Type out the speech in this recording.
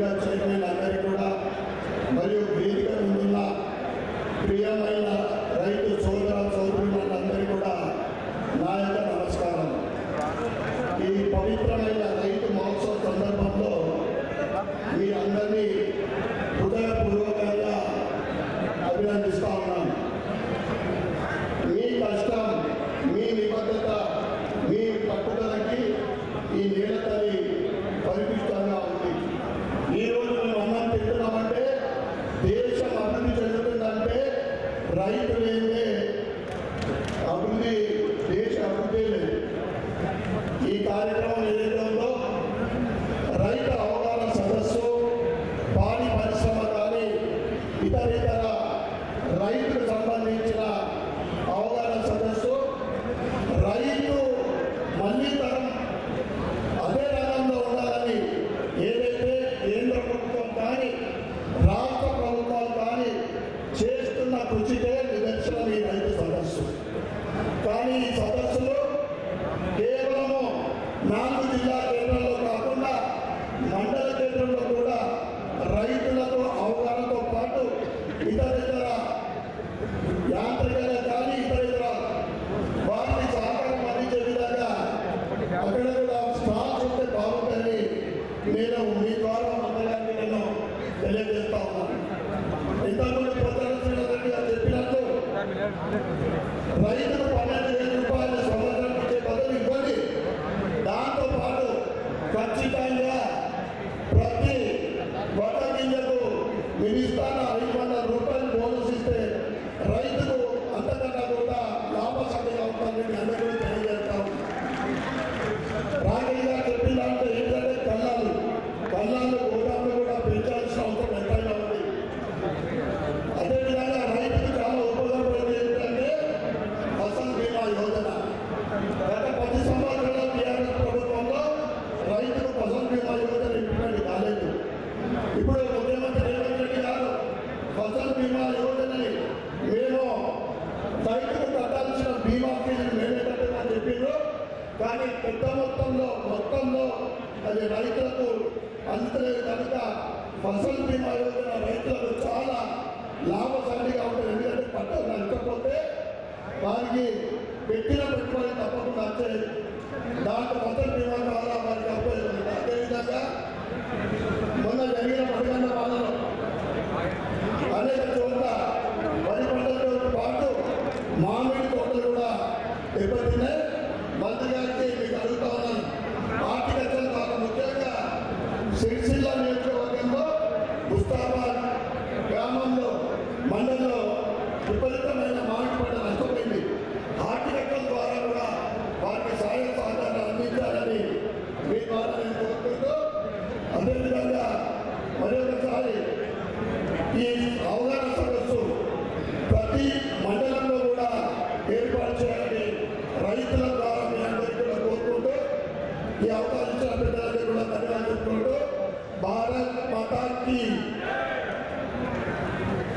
Obrigado, ರೈತರು ಅಭಿವೃದ್ಧಿ నాలుగు జిల్లా కేంద్రంలో కాకుండా మండల కేంద్రంలో కూడా రైతులతో అవగాహనతో పాటు ఇతర ఇతర యాంత్రికంగా కానీ ఇతర ఇతర వారిని సహకారం అందించే విధంగా అక్కడ కూడా స్టాక్స్ ఉంటే బాగుంటుంది నేను మీ ద్వారా మండలాన్ని నేను తెలియజేస్తా ఉన్నాను. ఇంతకుముందు ప్రధాన చెప్పినట్టు రైతులు minister కానీ పెద్ద మొత్తంలో మొత్తంలో అది రైతులకు అందలేదు కనుక ఫసల్ బీమా యోజన రైతులకు చాలా లాభసాటిగా ఉంటుంది. ఎందుకంటే పంటలు నష్టపోతే వారికి పెట్టిన పెట్టుబడి తప్పకుండా వచ్చే yang telah berada di rumah tangga yang Barat Mata